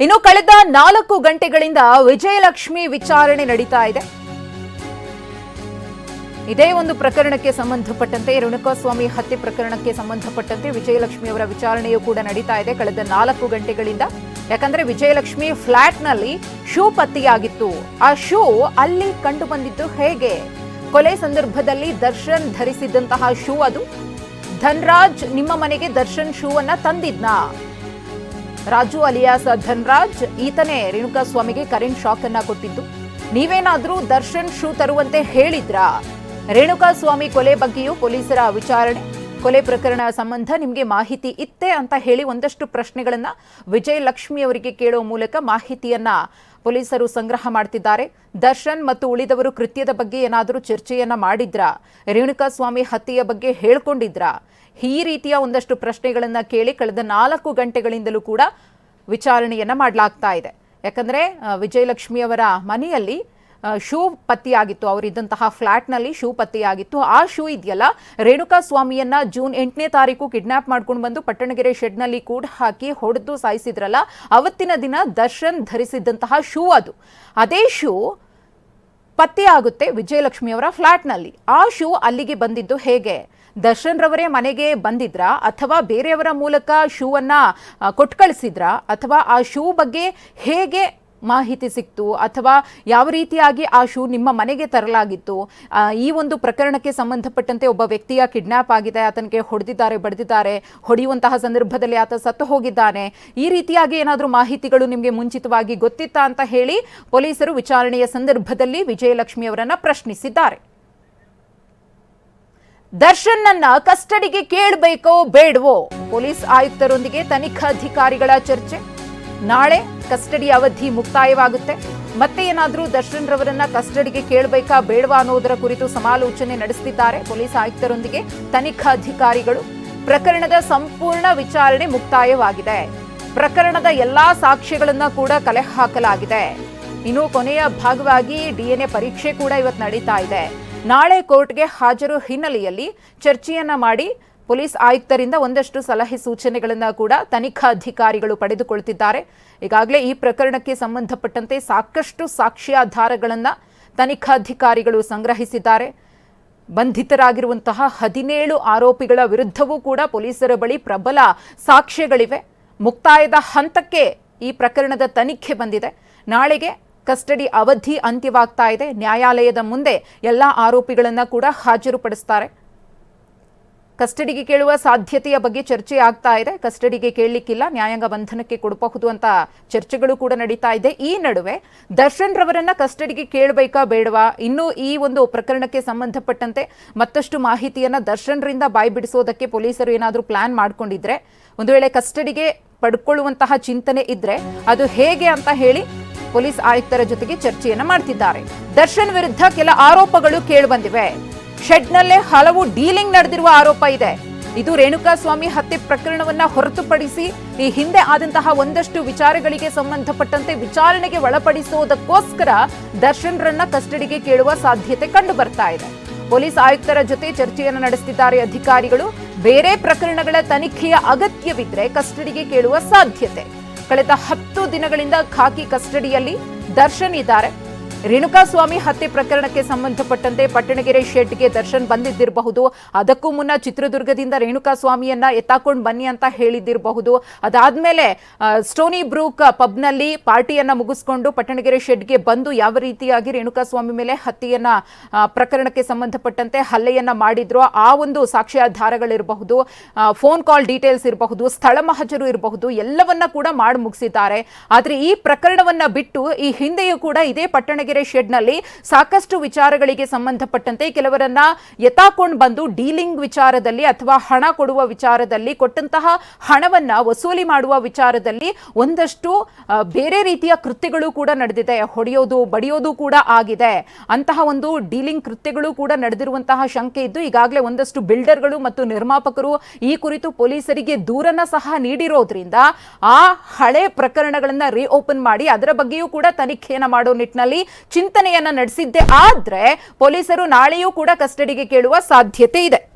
ಇನ್ನು ಕಳೆದ ನಾಲ್ಕು ಗಂಟೆಗಳಿಂದ ವಿಜಯಲಕ್ಷ್ಮಿ ವಿಚಾರಣೆ ನಡೀತಾ ಇದೆ. ಇದೇ ಒಂದು ಪ್ರಕರಣಕ್ಕೆ ಸಂಬಂಧಪಟ್ಟಂತೆ ರೇಣುಕಾಸ್ವಾಮಿ ಹತ್ಯೆ ಪ್ರಕರಣಕ್ಕೆ ಸಂಬಂಧಪಟ್ಟಂತೆ ವಿಜಯಲಕ್ಷ್ಮಿ ಅವರ ವಿಚಾರಣೆಯೂ ಕೂಡ ನಡೀತಾ ಇದೆ. ಕಳೆದ ನಾಲ್ಕು ಗಂಟೆಗಳಿಂದ ಯಾಕಂದ್ರೆ ವಿಜಯಲಕ್ಷ್ಮಿ ಫ್ಲಾಟ್ನಲ್ಲಿ ಶೂ ಪತ್ತೆಯಾಗಿತ್ತು. ಆ ಶೂ ಅಲ್ಲಿ ಕಂಡು ಬಂದಿದ್ದು ಹೇಗೆ? ಕೊಲೆ ಸಂದರ್ಭದಲ್ಲಿ ದರ್ಶನ್ ಧರಿಸಿದ್ದಂತಹ ಶೂ ಅದು? ಧನ್ರಾಜ್ ನಿಮ್ಮ ಮನೆಗೆ ದರ್ಶನ್ ಶೂವನ್ನ ತಂದಿದ್ನಾ? ರಾಜು ಅಲಿಯಾಸ್ ಧನ್ರಾಜ್, ಈತನೇ ರೇಣುಕಾ ಸ್ವಾಮಿಗೆ ಕರೆಂಟ್ ಶಾಕ್ ಅನ್ನ ಕೊಟ್ಟಿದ್ದು. ನೀವೇನಾದ್ರೂ ದರ್ಶನ್ ಶೂ ತರುವಂತೆ ಹೇಳಿದ್ರಾ? ರೇಣುಕಾ ಸ್ವಾಮಿ ಕೊಲೆ ಬಗ್ಗೆಯೂ ಪೊಲೀಸರ ವಿಚಾರಣೆ. ಕೊಲೆ ಪ್ರಕರಣ ಸಂಬಂಧ ನಿಮಗೆ ಮಾಹಿತಿ ಇತ್ತೆ ಅಂತ ಹೇಳಿ ಒಂದಷ್ಟು ಪ್ರಶ್ನೆಗಳನ್ನ ವಿಜಯಲಕ್ಷ್ಮಿ ಅವರಿಗೆ ಕೇಳುವ ಮೂಲಕ ಮಾಹಿತಿಯನ್ನ ಪೊಲೀಸರು ಸಂಗ್ರಹ ಮಾಡ್ತಿದ್ದಾರೆ. ದರ್ಶನ್ ಮತ್ತು ಉಳಿದವರು ಕೃತ್ಯದ ಬಗ್ಗೆ ಏನಾದರೂ ಚರ್ಚೆಯನ್ನ ಮಾಡಿದ್ರಾ? ರೇಣುಕಾ ಸ್ವಾಮಿ ಹತ್ಯೆಯ ಬಗ್ಗೆ ಹೇಳ್ಕೊಂಡಿದ್ರಾ? ಈ ರೀತಿಯ ಒಂದಷ್ಟು ಪ್ರಶ್ನೆಗಳನ್ನ ಕೇಳಿ ಕಳೆದ ನಾಲ್ಕು ಗಂಟೆಗಳಿಂದಲೂ ಕೂಡ ವಿಚಾರಣೆಯನ್ನ ಮಾಡಲಾಗ್ತಾ ಇದೆ. ಯಾಕಂದ್ರೆ ವಿಜಯಲಕ್ಷ್ಮಿ ಅವರ ಮನೆಯಲ್ಲಿ ಶೂ ಪತ್ತೆಯಾಗಿತ್ತು. ಅವರಿದ್ದಂತಹ ಫ್ಲ್ಯಾಟ್ನಲ್ಲಿ ಶೂ ಪತ್ತೆಯಾಗಿತ್ತು. ಆ ಶೂ ಇದೆಯಲ್ಲ, ರೇಣುಕಾ ಸ್ವಾಮಿಯನ್ನ ಜೂನ್ ಎಂಟನೇ ತಾರೀಕು ಕಿಡ್ನಾಪ್ ಮಾಡ್ಕೊಂಡು ಬಂದು ಪಟ್ಟಣಗೆರೆ ಶೆಡ್ನಲ್ಲಿ ಕೂಡ ಹಾಕಿ ಹೊಡೆದು ಸಾಯಿಸಿದ್ರಲ್ಲ, ಅವತ್ತಿನ ದಿನ ದರ್ಶನ್ ಧರಿಸಿದ್ದಂತಹ ಶೂ ಅದು. ಅದೇ ಶೂ ಪತ್ತೆಯಾಗುತ್ತೆ ವಿಜಯಲಕ್ಷ್ಮಿ ಅವರ ಫ್ಲಾಟ್ನಲ್ಲಿ. ಆ ಶೂ ಅಲ್ಲಿಗೆ ಬಂದಿದ್ದು ಹೇಗೆ? ದರ್ಶನ್ ರವರೇ ಮನೆಗೆ ಬಂದಿದ್ರಾ? ಅಥವಾ ಬೇರೆಯವರ ಮೂಲಕ ಶೂವನ್ನು ಕೊಟ್ಕಳಿಸಿದ್ರ? ಕೊಟ್ಟು ಕಳಿಸಿದ್ರಾ ಅಥವಾ ಆ ಶೂ ಬಗ್ಗೆ ಹೇಗೆ ಮಾಹಿತಿ ಸಿಕ್ತು ಅಥವಾ ಯಾವ ರೀತಿಯಾಗಿ ಆ ಶೂ ನಿಮ್ಮ ಮನೆಗೆ ತರಲಾಗಿತ್ತು? ಈ ಒಂದು ಪ್ರಕರಣಕ್ಕೆ ಸಂಬಂಧಪಟ್ಟಂತೆ ಒಬ್ಬ ವ್ಯಕ್ತಿಯ ಕಿಡ್ನಾಪ್ ಆಗಿದೆ, ಆತನಿಗೆ ಹೊಡೆದಿದ್ದಾರೆ, ಬಡಿದಿದ್ದಾರೆ, ಹೊಡೆಯುವಂತಹ ಸಂದರ್ಭದಲ್ಲಿ ಆತ ಸತ್ತು ಹೋಗಿದ್ದಾನೆ. ಈ ರೀತಿಯಾಗಿ ಏನಾದರೂ ಮಾಹಿತಿಗಳು ನಿಮಗೆ ಮುಂಚಿತವಾಗಿ ಗೊತ್ತಿತ್ತಾ ಅಂತ ಹೇಳಿ ಪೊಲೀಸರು ವಿಚಾರಣೆಯ ಸಂದರ್ಭದಲ್ಲಿ ವಿಜಯಲಕ್ಷ್ಮಿ ಅವರನ್ನ ಪ್ರಶ್ನಿಸಿದ್ದಾರೆ. ದರ್ಶನ್ ನನ್ನ ಕಸ್ಟಡಿಗೆ ಕೇಳಬೇಕೋ ಬೇಡವೋ? ಪೊಲೀಸ್ ಆಯುಕ್ತರೊಂದಿಗೆ ತನಿಖಾಧಿಕಾರಿಗಳ ಚರ್ಚೆ? ನಾಳೆ ಕಸ್ಟಡಿ ಅವಧಿ ಮುಕ್ತಾಯವಾಗುತ್ತೆ. ಮತ್ತೆ ಏನಾದರೂ ದರ್ಶನ್ ರವರನ್ನ ಕಸ್ಟಡಿಗೆ ಕೇಳಬೇಕಾ ಬೇಡವಾ ಅನ್ನೋದರ ಕುರಿತು ಸಮಾಲೋಚನೆ ನಡೆಸುತ್ತಿದ್ದಾರೆ ಪೊಲೀಸ್ ಆಯುಕ್ತರೊಂದಿಗೆ ತನಿಖಾಧಿಕಾರಿಗಳು ಪ್ರಕರಣದ ಸಂಪೂರ್ಣ ವಿಚಾರಣೆ ಮುಕ್ತಾಯವಾಗಿದೆ. ಪ್ರಕರಣದ ಎಲ್ಲಾ ಸಾಕ್ಷ್ಯಗಳನ್ನ ಕೂಡ ಕಲೆ ಹಾಕಲಾಗಿದೆ. ಇನ್ನು ಕೊನೆಯ ಭಾಗವಾಗಿ ಡಿಎನ್ಎ ಪರೀಕ್ಷೆ ಕೂಡ ಇವತ್ತು ನಡೀತಾ ಇದೆ. ನಾಳೆ ಕೋರ್ಟ್ಗೆ ಹಾಜರು ಹಿನ್ನೆಲೆಯಲ್ಲಿ ಚರ್ಚೆಯನ್ನ ಮಾಡಿ ಪೊಲೀಸ್ ಆಯುಕ್ತರಿಂದ ಒಂದಷ್ಟು ಸಲಹೆ ಸೂಚನೆಗಳನ್ನು ಕೂಡ ತನಿಖಾಧಿಕಾರಿಗಳು ಪಡೆದುಕೊಳ್ತಿದ್ದಾರೆ. ಈಗಾಗಲೇ ಈ ಪ್ರಕರಣಕ್ಕೆ ಸಂಬಂಧಪಟ್ಟಂತೆ ಸಾಕಷ್ಟು ಸಾಕ್ಷ್ಯಾಧಾರಗಳನ್ನು ತನಿಖಾಧಿಕಾರಿಗಳು ಸಂಗ್ರಹಿಸಿದ್ದಾರೆ. ಬಂಧಿತರಾಗಿರುವಂತಹ ಹದಿನೇಳು ಆರೋಪಿಗಳ ವಿರುದ್ಧವೂ ಕೂಡ ಪೊಲೀಸರ ಬಳಿ ಪ್ರಬಲ ಸಾಕ್ಷ್ಯಗಳಿವೆ. ಮುಕ್ತಾಯದ ಹಂತಕ್ಕೆ ಈ ಪ್ರಕರಣದ ತನಿಖೆ ಬಂದಿದೆ. ನಾಳೆಗೆ ಕಸ್ಟಡಿ ಅವಧಿ ಅಂತ್ಯವಾಗ್ತಾ ಇದೆ. ನ್ಯಾಯಾಲಯದ ಮುಂದೆ ಎಲ್ಲ ಆರೋಪಿಗಳನ್ನು ಕೂಡ ಹಾಜರುಪಡಿಸ್ತಾರೆ. ಕಸ್ಟಡಿಗೆ ಕೇಳುವ ಸಾಧ್ಯತೆಯ ಬಗ್ಗೆ ಚರ್ಚೆ ಆಗ್ತಾ ಇದೆ. ಕಸ್ಟಡಿಗೆ ಕೇಳಲಿಕ್ಕಿಲ್ಲ, ನ್ಯಾಯಾಂಗ ಬಂಧನಕ್ಕೆ ಕೊಡಬಹುದು ಅಂತ ಚರ್ಚೆಗಳು ಕೂಡ ನಡೀತಾ ಇದೆ. ಈ ನಡುವೆ ದರ್ಶನ್ ರವರನ್ನ ಕಸ್ಟಡಿಗೆ ಕೇಳಬೇಕಾ ಬೇಡವಾ? ಇನ್ನು ಈ ಒಂದು ಪ್ರಕರಣಕ್ಕೆ ಸಂಬಂಧಪಟ್ಟಂತೆ ಮತ್ತಷ್ಟು ಮಾಹಿತಿಯನ್ನ ದರ್ಶನ್ರಿಂದ ಬಾಯಿ ಬಿಡಿಸೋದಕ್ಕೆ ಪೊಲೀಸರು ಏನಾದರೂ ಪ್ಲಾನ್ ಮಾಡಿಕೊಂಡಿದ್ರೆ, ಒಂದು ವೇಳೆ ಕಸ್ಟಡಿಗೆ ಪಡ್ಕೊಳ್ಳುವಂತಹ ಚಿಂತನೆ ಇದ್ರೆ ಅದು ಹೇಗೆ ಅಂತ ಹೇಳಿ ಪೊಲೀಸ್ ಆಯುಕ್ತರ ಜೊತೆಗೆ ಚರ್ಚೆಯನ್ನ ಮಾಡ್ತಿದ್ದಾರೆ. ದರ್ಶನ್ ವಿರುದ್ಧ ಕೆಲ ಆರೋಪಗಳು ಕೇಳಿಬಂದಿವೆ ಶೆಡ್ನಲ್ಲೇ ಹಲವು ಡೀಲಿಂಗ್ ನಡೆದಿರುವ ಆರೋಪ ಇದೆ. ಇದು ರೇಣುಕಾ ಸ್ವಾಮಿ ಹತ್ಯೆ ಪ್ರಕರಣವನ್ನ ಹೊರತುಪಡಿಸಿ ಈ ಹಿಂದೆ ಆದಂತಹ ಒಂದಷ್ಟು ವಿಚಾರಗಳಿಗೆ ಸಂಬಂಧಪಟ್ಟಂತೆ ವಿಚಾರಣೆಗೆ ಒಳಪಡಿಸುವುದಕ್ಕೋಸ್ಕರ ದರ್ಶನ್ರನ್ನ ಕಸ್ಟಡಿಗೆ ಕೇಳುವ ಸಾಧ್ಯತೆ ಕಂಡು ಬರ್ತಾ ಇದೆ. ಪೊಲೀಸ್ ಆಯುಕ್ತರ ಜೊತೆ ಚರ್ಚೆಯನ್ನು ನಡೆಸುತ್ತಿದ್ದಾರೆ ಅಧಿಕಾರಿಗಳು. ಬೇರೆ ಪ್ರಕರಣಗಳ ತನಿಖೆಯ ಅಗತ್ಯವಿದ್ರೆ ಕಸ್ಟಡಿಗೆ ಕೇಳುವ ಸಾಧ್ಯತೆ. ಕಳೆದ ಹತ್ತು ದಿನಗಳಿಂದ ಖಾಕಿ ಕಸ್ಟಡಿಯಲ್ಲಿ ದರ್ಶನ್ ಇದ್ದಾರೆ. ರೇಣುಕಾ ಸ್ವಾಮಿ ಹತ್ಯೆ ಪ್ರಕರಣಕ್ಕೆ ಸಂಬಂಧಪಟ್ಟಂತೆ ಪಟ್ಟಣಗೆರೆ ಶೆಡ್ಗೆ ದರ್ಶನ್ ಬಂದಿದ್ದಿರಬಹುದು. ಅದಕ್ಕೂ ಮುನ್ನ ಚಿತ್ರದುರ್ಗದಿಂದ ರೇಣುಕಾ ಸ್ವಾಮಿಯನ್ನ ಎತ್ತಾಕೊಂಡು ಬನ್ನಿ ಅಂತ ಹೇಳಿದ್ದಿರಬಹುದು. ಅದಾದ್ಮೇಲೆ ಸ್ಟೋನಿ ಬ್ರೂಕ್ ಪಬ್ನಲ್ಲಿ ಪಾರ್ಟಿಯನ್ನ ಮುಗಿಸ್ಕೊಂಡು ಪಟ್ಟಣಗೆರೆ ಶೆಡ್ಗೆ ಬಂದು ಯಾವ ರೀತಿಯಾಗಿ ರೇಣುಕಾ ಸ್ವಾಮಿ ಮೇಲೆ ಹತ್ಯೆಯನ್ನ ಪ್ರಕರಣಕ್ಕೆ ಸಂಬಂಧಪಟ್ಟಂತೆ ಹಲ್ಲೆಯನ್ನ ಮಾಡಿದ್ರು ಆ ಒಂದು ಸಾಕ್ಷ್ಯಾಧಾರಗಳಿರಬಹುದು. ಫೋನ್ ಕಾಲ್ ಡೀಟೇಲ್ಸ್ ಇರಬಹುದು, ಸ್ಥಳ ಮಹಜರು ಇರಬಹುದು, ಎಲ್ಲವನ್ನ ಕೂಡ ಮಾಡಿ ಮುಗಿಸಿದ್ದಾರೆ. ಆದರೆ ಈ ಪ್ರಕರಣವನ್ನ ಬಿಟ್ಟು ಈ ಹಿಂದೆಯೂ ಕೂಡ ಇದೇ ಪಟ್ಟಣಗೆರೆ ಶೆಡ್ನಲ್ಲಿ ಸಾಕಷ್ಟು ವಿಚಾರಗಳಿಗೆ ಸಂಬಂಧಪಟ್ಟಂತೆ ಕೆಲವರನ್ನ ಎತ್ತಾಕೊಂಡು ಬಂದು ಡೀಲಿಂಗ್ ವಿಚಾರದಲ್ಲಿ ಅಥವಾ ಹಣ ಕೊಡುವ ವಿಚಾರದಲ್ಲಿ ಕೊಟ್ಟಂತಹ ಹಣವನ್ನ ವಸೂಲಿ ಮಾಡುವ ವಿಚಾರದಲ್ಲಿ ಒಂದಷ್ಟು ಬೇರೆ ರೀತಿಯ ಕೃತ್ಯಗಳು ಕೂಡ ನಡೆದಿದೆ. ಹೊಡೆಯೋದು, ಬಡಿಯೋದು ಕೂಡ ಆಗಿದೆ. ಅಂತಹ ಒಂದು ಡೀಲಿಂಗ್ ಕೃತ್ಯಗಳು ಕೂಡ ನಡೆದಿರುವಂತಹ ಶಂಕೆ ಇದ್ದು ಈಗಾಗಲೇ ಒಂದಷ್ಟು ಬಿಲ್ಡರ್ಗಳು ಮತ್ತು ನಿರ್ಮಾಪಕರು ಈ ಕುರಿತು ಪೊಲೀಸರಿಗೆ ದೂರನ್ನ ಸಹ ನೀಡಿರೋದ್ರಿಂದ ಆ ಹಳೆ ಪ್ರಕರಣಗಳನ್ನ ರೀಓಪನ್ ಮಾಡಿ ಅದರ ಬಗ್ಗೆಯೂ ಕೂಡ ತನಿಖೆಯನ್ನು ಮಾಡೋ ನಿಟ್ಟಿನಲ್ಲಿ ಚಿಂತನೆಯನ್ನ ನಡೆಸಿದ್ದೆ ಆದ್ರೆ ಪೊಲೀಸರು ನಾಳೆಯೂ ಕೂಡ ಕಸ್ಟಡಿಗೆ ಕೇಳುವ ಸಾಧ್ಯತೆ ಇದೆ.